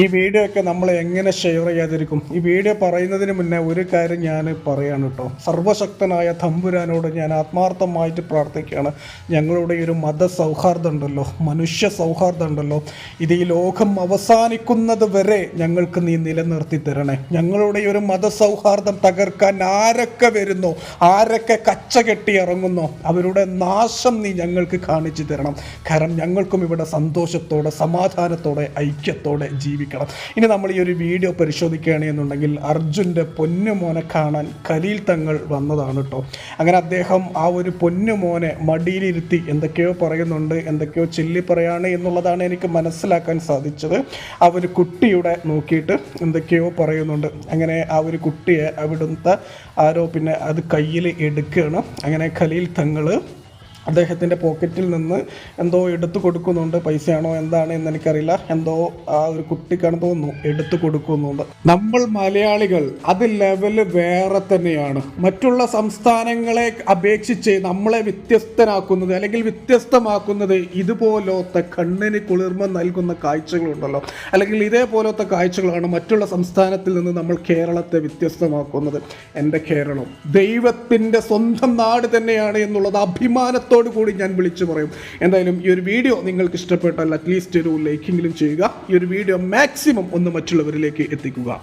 ഈ വീഡിയോ ഒക്കെ നമ്മൾ എങ്ങനെ ഷെയർ ചെയ്യാതിരിക്കും? ഈ വീഡിയോ പറയുന്നതിന് മുന്നേ ഒരു കാര്യം ഞാൻ പറയാണ് കേട്ടോ സർവശക്തനായ തമ്പുരാനോട് ഞാൻ ആത്മാർത്ഥമായിട്ട് പ്രാർത്ഥിക്കുകയാണ്. ഞങ്ങളുടെ ഒരു മത സൗഹാർദ്ദം ഉണ്ടല്ലോ മനുഷ്യ സൗഹാർദ്ദം ഉണ്ടല്ലോ ഇത് ഈ ലോകം അവസാനിക്കുന്നത് വരെ ഞങ്ങൾക്ക് നീ നിലനിർത്തി തരണേ. ഞങ്ങളുടെ ഒരു മത സൗഹാർദ്ദം തകർക്കാൻ ആരൊക്കെ വരുന്നോ? ആരൊക്കെ കച്ച കെട്ടി ഇറങ്ങുന്നു? അവരുടെ നാശം നീ ഞങ്ങൾക്ക് കാണിച്ചു തരണം. കാരണം ഞങ്ങൾക്കും ഇവിടെ സന്തോഷത്തോടെ സമാധാനത്തോടെ ഐക്യത്തോടെ ജീവിക്കണം. ഇനി നമ്മൾ ഈ ഒരു വീഡിയോ പരിശോധിക്കുകയാണെന്നുണ്ടെങ്കിൽ അർജുന്റെ പൊന്നുമോനെ കാണാൻ കലീൽ തങ്ങൾ വന്നതാണ് കേട്ടോ അങ്ങനെ അദ്ദേഹം ആ ഒരു പൊന്നുമോനെ മടിയിലിരുത്തി എന്തൊക്കെയോ പറയുന്നുണ്ട് എന്തൊക്കെയോ ചില്ലി പറയാണ് എന്നുള്ളതാണ് എനിക്ക് മനസ്സിലാക്കാൻ സാധിച്ചത്. ആ ഒരു കുട്ടിയുടെ നോക്കിയിട്ട് എന്തൊക്കെയോ പറയുന്നുണ്ട്. അങ്ങനെ ആ ഒരു കുട്ടിയെ അവിടുത്തെ ആരോ പിന്നെ അത് കയ്യിൽ എടുക്കുകയാണ്. അങ്ങനെ ഖലീൽ തങ്ങൾ അദ്ദേഹത്തിന്റെ പോക്കറ്റിൽ നിന്ന് എന്തോ എടുത്തു കൊടുക്കുന്നുണ്ട്. പൈസയാണോ എന്താണ് എന്ന് എനിക്കറിയില്ല. എന്തോ ആ ഒരു കുട്ടിക്കാണ് തോന്നുന്നു എടുത്തു കൊടുക്കുന്നുണ്ട്. നമ്മൾ മലയാളികൾ അത് ലെവൽ വേറെ തന്നെയാണ്. മറ്റുള്ള സംസ്ഥാനങ്ങളെ അപേക്ഷിച്ച് നമ്മളെ വ്യത്യസ്തനാക്കുന്നത് അല്ലെങ്കിൽ വ്യത്യസ്തമാക്കുന്നത് ഇതുപോലത്തെ കണ്ണിന് കുളിർമ നൽകുന്ന കാഴ്ചകളുണ്ടല്ലോ. അല്ലെങ്കിൽ ഇതേപോലത്തെ കാഴ്ചകളാണ് മറ്റുള്ള സംസ്ഥാനത്തിൽ നിന്ന് നമ്മൾ കേരളത്തെ വ്യത്യസ്തമാക്കുന്നത്. എന്റെ കേരളം ദൈവത്തിന്റെ സ്വന്തം നാട് തന്നെയാണ് എന്നുള്ളത് അഭിമാനത്തോടു കൂടി ഞാൻ വിളിച്ചു പറയും. എന്തായാലും ഈ ഒരു വീഡിയോ നിങ്ങൾക്ക് ഇഷ്ടപ്പെട്ടാൽ അറ്റ്ലീസ്റ്റ് ഒരു ലൈക്കിങ്കിലും ചെയ്യുക. ഈ ഒരു വീഡിയോ മാക്സിമം ഒന്ന് മറ്റുള്ളവരിലേക്ക് എത്തിക്കുക.